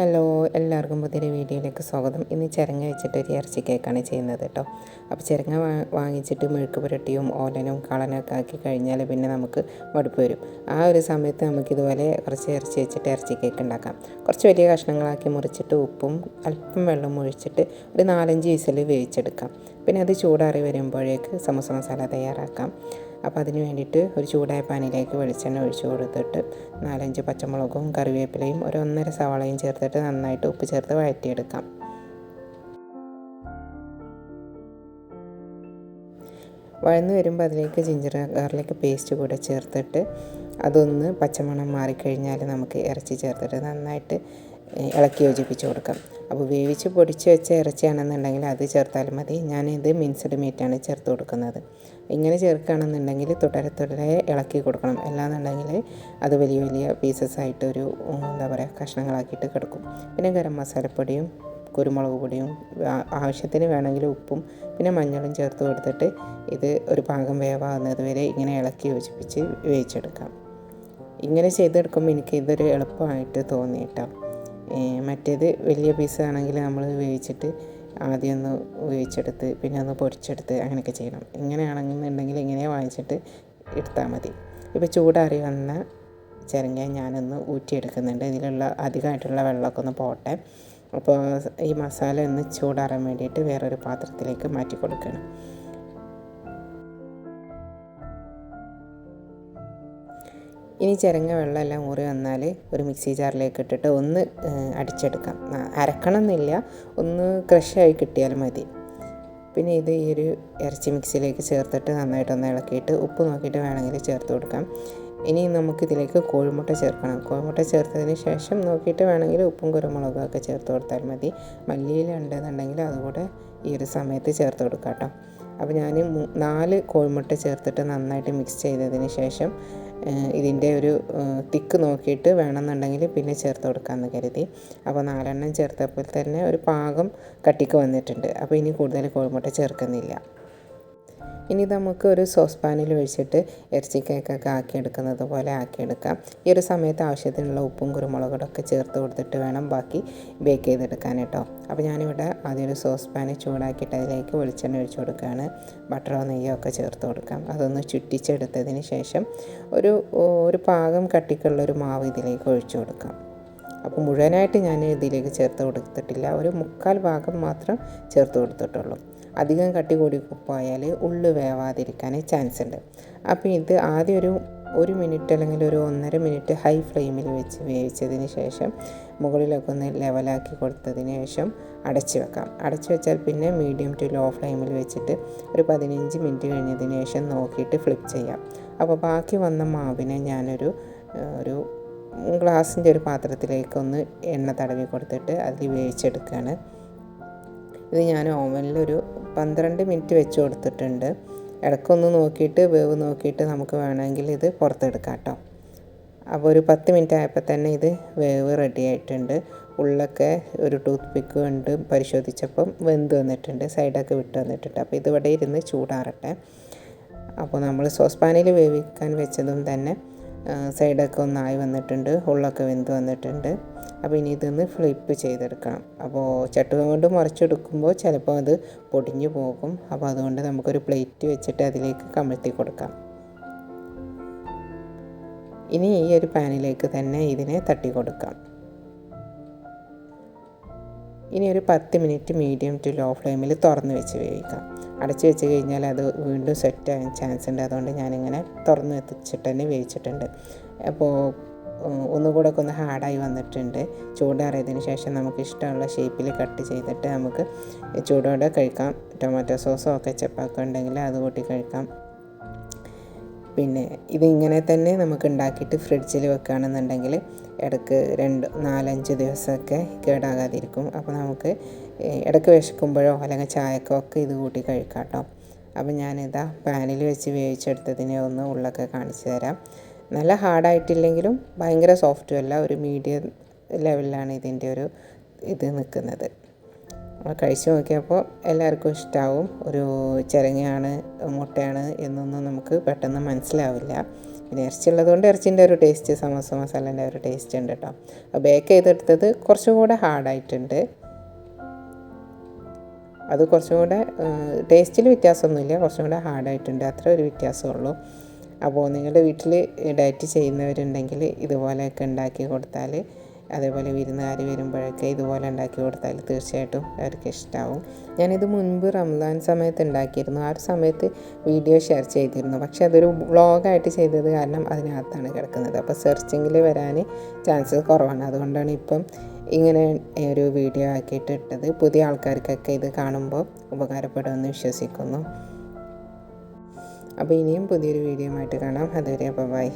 Hello എല്ലാവർക്കും പുതിയൊരു വീഡിയോയിലേക്ക് സ്വാഗതം. ഇന്ന് ചിരങ്ങ വെച്ചിട്ട് ഒരു ഇറച്ചി കേക്കാണ് ചെയ്യുന്നത് കേട്ടോ. അപ്പോൾ ചിരങ്ങ വാങ്ങിച്ചിട്ട് മെഴുക്ക് പുരട്ടിയും ഓലനും കളനൊക്കെ ആക്കി കഴിഞ്ഞാൽ പിന്നെ നമുക്ക് മടുപ്പ് വരും. ആ ഒരു സമയത്ത് നമുക്കിതുപോലെ കുറച്ച് ഇറച്ചി വെച്ചിട്ട് ഇറച്ചി കേക്ക് ഉണ്ടാക്കാം. കുറച്ച് വലിയ കഷ്ണങ്ങളാക്കി മുറിച്ചിട്ട് ഉപ്പും അല്പം വെള്ളം ഒഴിച്ചിട്ട് ഒരു നാലഞ്ച് വിസിൽ വേവിച്ചെടുക്കാം. പിന്നെ അത് ചൂടാറി വരുമ്പോഴേക്ക് സമോസ മസാല തയ്യാറാക്കാം. അപ്പോൾ അതിന് വേണ്ടിയിട്ട് ഒരു ചൂടായ പാനിലേക്ക് വെളിച്ചെണ്ണ ഒഴിച്ചു കൊടുത്തിട്ട് നാലഞ്ച് പച്ചമുളകും കറിവേപ്പിലയും ഒരു ഒന്നര സവാളയും ചേർത്തിട്ട് നന്നായിട്ട് ഉപ്പ് ചേർത്ത് വഴറ്റിയെടുക്കാം. വഴന്ന് വരുമ്പോൾ അതിലേക്ക് ജിഞ്ചർ ഗാർലിക് പേസ്റ്റ് കൂടെ ചേർത്തിട്ട് അതൊന്ന് പച്ചമണം മാറിക്കഴിഞ്ഞാൽ നമുക്ക് ഇറച്ചി ചേർത്തിട്ട് നന്നായിട്ട് ഇളക്കി യോജിപ്പിച്ച് കൊടുക്കാം. അപ്പോൾ വേവിച്ച് പൊടിച്ച് വെച്ച ഇറച്ചിയാണെന്നുണ്ടെങ്കിൽ അത് ചേർത്താലും മതി. ഞാനിത് മിൻസ്ഡ് മീറ്റാണ് ചേർത്ത് കൊടുക്കുന്നത്. ഇങ്ങനെ ചേർക്കുകയാണെന്നുണ്ടെങ്കിൽ തുടരെ തുടരെ ഇളക്കി കൊടുക്കണം. അല്ലാന്നുണ്ടെങ്കിൽ അത് വലിയ വലിയ പീസസ് ആയിട്ട് ഒരു എന്താ പറയുക കഷ്ണങ്ങളാക്കിയിട്ട് കിടക്കും. പിന്നെ ഗരം മസാലപ്പൊടിയും കുരുമുളക് പൊടിയും ആവശ്യത്തിന് വേണമെങ്കിൽ ഉപ്പും പിന്നെ മഞ്ഞളും ചേർത്ത് കൊടുത്തിട്ട് ഇത് ഒരു പാകം വേവാകുന്നത് വരെ ഇങ്ങനെ ഇളക്കി യോജിപ്പിച്ച് വേവിച്ചെടുക്കാം. ഇങ്ങനെ ചെയ്തെടുക്കുമ്പോൾ എനിക്ക് ഇതൊരു എളുപ്പമായിട്ട് തോന്നി മറ്റേത് വലിയ പീസാണെങ്കിൽ നമ്മൾ വേവിച്ചിട്ട് ആദ്യം ഒന്ന് വേവിച്ചെടുത്ത് പിന്നെ ഒന്ന് പൊരിച്ചെടുത്ത് അങ്ങനെയൊക്കെ ചെയ്യണം. ഇങ്ങനെയാണെന്നുണ്ടെങ്കിൽ ഇങ്ങനെ വാങ്ങിച്ചിട്ട് എടുത്താൽ മതി. ഇപ്പോൾ ചൂടാറി വന്ന ചിരങ്ങ ഞാനൊന്ന് ഊറ്റിയെടുക്കുന്നുണ്ട്. ഇതിലുള്ള അധികമായിട്ടുള്ള വെള്ളമൊക്കെ ഒന്ന് പോട്ടെ. അപ്പോൾ ഈ മസാല ഒന്ന് ചൂടാറാൻ വേണ്ടിയിട്ട് വേറൊരു പാത്രത്തിലേക്ക് മാറ്റി കൊടുക്കണം. ഇനി ചിരങ്ങ വെള്ളമെല്ലാം ഊറി വന്നാൽ ഒരു മിക്സി ജാറിലേക്ക് ഇട്ടിട്ട് ഒന്ന് അടിച്ചെടുക്കാം. അരക്കണം എന്നില്ല ഒന്ന് ക്രഷായി കിട്ടിയാൽ മതി. പിന്നെ ഇത് ഈ ഒരു ഇറച്ചി മിക്സിയിലേക്ക് ചേർത്തിട്ട് നന്നായിട്ടൊന്ന് ഇളക്കിയിട്ട് ഉപ്പ് നോക്കിയിട്ട് വേണമെങ്കിൽ ചേർത്ത് കൊടുക്കാം. ഇനി നമുക്കിതിലേക്ക് കോഴിമുട്ട ചേർക്കണം. കോഴിമുട്ട ചേർത്തതിന് ശേഷം നോക്കിയിട്ട് വേണമെങ്കിൽ ഉപ്പും കുരുമുളകും ഒക്കെ ചേർത്ത് കൊടുത്താൽ മതി. മല്ലിയിലുണ്ടെന്നുണ്ടെങ്കിൽ അതുകൂടെ ഈ ഒരു സമയത്ത് ചേർത്ത് കൊടുക്കാം കേട്ടോ. അപ്പോൾ ഞാൻ നാല് കോഴിമുട്ട ചേർത്തിട്ട് നന്നായിട്ട് മിക്സ് ചെയ്തതിന് ശേഷം ഇതിന്റെ ഒരു തിക്ക് നോക്കിയിട്ട് വേണമെന്നുണ്ടെങ്കിൽ പിന്നെ ചേർത്ത് കൊടുക്കാമെന്ന് കരുതി. അപ്പോൾ നാലെണ്ണം ചേർത്തപ്പോൾ തന്നെ ഒരു പാകം കട്ടിക്ക് വന്നിട്ടുണ്ട്. അപ്പോൾ ഇനി കൂടുതൽ കോഴിമുട്ട ചേർക്കുന്നില്ല. ഇനി നമുക്ക് ഒരു സോസ് പാനിൽ ഒഴിച്ചിട്ട് ഇറച്ചി കേക്കൊക്കെ ആക്കിയെടുക്കുന്നത് പോലെ ആക്കിയെടുക്കാം. ഈ ഒരു സമയത്ത് ആവശ്യത്തിനുള്ള ഉപ്പും കുരുമുളകൊക്കെ ചേർത്ത് കൊടുത്തിട്ട് വേണം ബാക്കി ബേക്ക് ചെയ്തെടുക്കാൻ കേട്ടോ. അപ്പോൾ ഞാനിവിടെ ആദ്യം ഒരു സോസ് പാന് ചൂടാക്കിയിട്ട് അതിലേക്ക് വെളിച്ചെണ്ണ ഒഴിച്ചു കൊടുക്കുകയാണ്. ബട്ടറോ നെയ്യോ ഒക്കെ ചേർത്ത് കൊടുക്കാം. അതൊന്ന് ചുറ്റിച്ചെടുത്തതിന് ശേഷം ഒരു ഒരു പാകം കട്ടിക്കുള്ളൊരു മാവ് ഇതിലേക്ക് ഒഴിച്ചു കൊടുക്കാം. അപ്പോൾ മുഴുവനായിട്ട് ഞാൻ ഇതിലേക്ക് ചേർത്ത് കൊടുത്തിട്ടില്ല. ഒരു മുക്കാൽ ഭാഗം മാത്രം ചേർത്ത് കൊടുത്തിട്ടുള്ളൂ. അധികം കട്ടി കൂടി പോയാൽ ഉള്ളു വേവാതിരിക്കാൻ ചാൻസ് ഉണ്ട് അപ്പോൾ ഇത് ആദ്യം ഒരു ഒരു മിനിറ്റ് അല്ലെങ്കിൽ ഒരു ഒന്നര മിനിറ്റ് ഹൈ ഫ്ലെയിമിൽ വെച്ച് വേവിച്ചതിന് ശേഷം മുകളിലൊക്കെ ഒന്ന് ലെവലാക്കി കൊടുത്തതിന് ശേഷം അടച്ച് വെക്കാം. അടച്ച് വെച്ചാൽ പിന്നെ മീഡിയം ടു ലോ ഫ്ലെയിമിൽ വെച്ചിട്ട് ഒരു പതിനഞ്ച് മിനിറ്റ് കഴിഞ്ഞതിന് ശേഷം നോക്കിയിട്ട് ഫ്ലിപ്പ് ചെയ്യാം. അപ്പോൾ ബാക്കി വന്ന മാവിനെ ഞാനൊരു ഒരു ഗ്ലാസിന്റെ ഒരു പാത്രത്തിലേക്കൊന്ന് എണ്ണ തടവി കൊടുത്തിട്ട് അതിൽ വേവിച്ചെടുക്കുകയാണ്. ഇത് ഞാൻ ഓവനിലൊരു പന്ത്രണ്ട് മിനിറ്റ് വെച്ച് കൊടുത്തിട്ടുണ്ട്. ഇടയ്ക്കൊന്ന് നോക്കിയിട്ട് വേവ് നോക്കിയിട്ട് നമുക്ക് വേണമെങ്കിൽ ഇത് പുറത്തെടുക്കാം കേട്ടോ. അപ്പോൾ ഒരു പത്ത് മിനിറ്റ് ആയപ്പോൾ തന്നെ ഇത് വേവ് റെഡി ആയിട്ടുണ്ട്. ഉള്ളൊക്കെ ഒരു ടൂത്ത് പിക്ക് കൊണ്ട് പരിശോധിച്ചപ്പം വെന്ത് വന്നിട്ടുണ്ട് സൈഡൊക്കെ വിട്ട് വന്നിട്ടുണ്ട്. അപ്പോൾ ഇതിവിടെ ഇരുന്ന് ചൂടാറട്ടെ. അപ്പോൾ നമ്മൾ സോസ് പാനിൽ വേവിക്കാൻ വെച്ചതും തന്നെ സൈഡൊക്കെ ഒന്നായി വന്നിട്ടുണ്ട് ഉള്ളൊക്കെ വെന്ത് വന്നിട്ടുണ്ട്. അപ്പോൾ ഇനി ഇതൊന്ന് ഫ്ലിപ്പ് ചെയ്തെടുക്കണം. അപ്പോൾ ചട്ടുകം കൊണ്ട് മുറിച്ചെടുക്കുമ്പോൾ ചിലപ്പോൾ അത് പൊടിഞ്ഞു പോകും. അപ്പോൾ അതുകൊണ്ട് നമുക്കൊരു പ്ലേറ്റ് വെച്ചിട്ട് അതിലേക്ക് കമഴ്ത്തി കൊടുക്കാം. ഇനി ഈ ഒരു പാനിലേക്ക് തന്നെ ഇതിനെ തട്ടി കൊടുക്കാം. ഇനി ഒരു പത്ത് മിനിറ്റ് മീഡിയം ടു ലോ ഫ്ലെയിമിൽ തുറന്ന് വെച്ച് വേവിക്കാം. അടച്ചു വെച്ച് കഴിഞ്ഞാൽ അത് വീണ്ടും സെറ്റ് ആകാൻ ചാൻസ് ഉണ്ട്. അതുകൊണ്ട് ഞാനിങ്ങനെ തുറന്ന് വെച്ചിട്ട് തന്നെ വേവിച്ചിട്ടുണ്ട്. അപ്പോൾ ഒന്നുകൂടെ ഒക്കെ ഒന്ന് ഹാർഡായി വന്നിട്ടുണ്ട്. ചൂടാറിയതിന് ശേഷം നമുക്ക് ഇഷ്ടമുള്ള ഷേപ്പിൽ കട്ട് ചെയ്തിട്ട് നമുക്ക് ചൂടോടെ കഴിക്കാം. ടൊമാറ്റോ സോസോ കെച്ചപ്പൊക്കെ ഉണ്ടെങ്കിൽ അത് കൂട്ടി കഴിക്കാം. പിന്നെ ഇതിങ്ങനെ തന്നെ നമുക്ക് ഉണ്ടാക്കിയിട്ട് ഫ്രിഡ്ജിൽ വെക്കുകയാണെന്നുണ്ടെങ്കിൽ ഇടയ്ക്ക് രണ്ട് നാലഞ്ച് ദിവസമൊക്കെ കേടാകാതിരിക്കും. അപ്പോൾ നമുക്ക് ഇടയ്ക്ക് വിശക്കുമ്പോഴോ അല്ലെങ്കിൽ ചായക്കോ ഒക്കെ ഇത് കൂട്ടി കഴിക്കാം കേട്ടോ. അപ്പം ഞാനിതാ പാനിൽ വെച്ച് വേവിച്ചെടുത്തതിനെ ഒന്ന് ഉള്ളൊക്കെ കാണിച്ചു തരാം. നല്ല ഹാർഡായിട്ടില്ലെങ്കിലും ഭയങ്കര സോഫ്റ്റും അല്ല ഒരു മീഡിയം ലെവലിലാണ് ഇതിന്റെ ഒരു ഇത് നിൽക്കുന്നത്. കഴിച്ചു നോക്കിയപ്പോൾ എല്ലാവർക്കും ഇഷ്ടമാവും ഒരു ചിരങ്ങയാണ് മുട്ടയാണ് എന്നൊന്നും നമുക്ക് പെട്ടെന്ന് മനസ്സിലാവില്ല. പിന്നെ ഇറച്ചി ഉള്ളതുകൊണ്ട് ഇറച്ചിന്റെ ഒരു ടേസ്റ്റ് സമോസ മസാലേന്റെ ഒരു ടേസ്റ്റ് ഉണ്ട് കേട്ടോ. ബേക്ക് ചെയ്തെടുത്തത് കുറച്ചും കൂടെ ഹാർഡായിട്ടുണ്ട്. അത് കുറച്ചും കൂടെ ടേസ്റ്റിൽ വ്യത്യാസമൊന്നുമില്ല. കുറച്ചും കൂടെ ഹാർഡായിട്ടുണ്ട് അത്ര ഒരു വ്യത്യാസമുള്ളൂ. അപ്പോൾ നിങ്ങളുടെ വീട്ടിൽ ഡയറ്റ് ചെയ്യുന്നവരുണ്ടെങ്കിൽ ഇതുപോലെയൊക്കെ ഉണ്ടാക്കി കൊടുത്താൽ അതേപോലെ വിരുന്നുകാർ വരുമ്പോഴൊക്കെ ഇതുപോലെ ഉണ്ടാക്കി കൊടുത്താൽ തീർച്ചയായിട്ടും അവർക്ക് ഇഷ്ടമാവും ഞാനിത് മുൻപ് റംസാൻ സമയത്ത് ഉണ്ടാക്കിയിരുന്നു. ആ ഒരു സമയത്ത് വീഡിയോ ഷെയർ ചെയ്തിരുന്നു. പക്ഷെ അതൊരു വ്ളോഗായിട്ട് ചെയ്തത് കാരണം അതിനകത്താണ് കിടക്കുന്നത്. അപ്പോൾ സെർച്ചിങ്ങിൽ വരാൻ ചാൻസ് കുറവാണ്. അതുകൊണ്ടാണ് ഇപ്പം ഇങ്ങനെ ഒരു വീഡിയോ ആക്കിയിട്ട് ഇട്ടത് പുതിയ ആൾക്കാർക്കൊക്കെ ഇത് കാണുമ്പോൾ ഉപകാരപ്പെടുമെന്ന് വിശ്വസിക്കുന്നു. അപ്പോൾ ഇനിയും പുതിയൊരു വീഡിയോ ആയിട്ട് കാണാം. അതുവരെ അപ്പോൾ ബൈ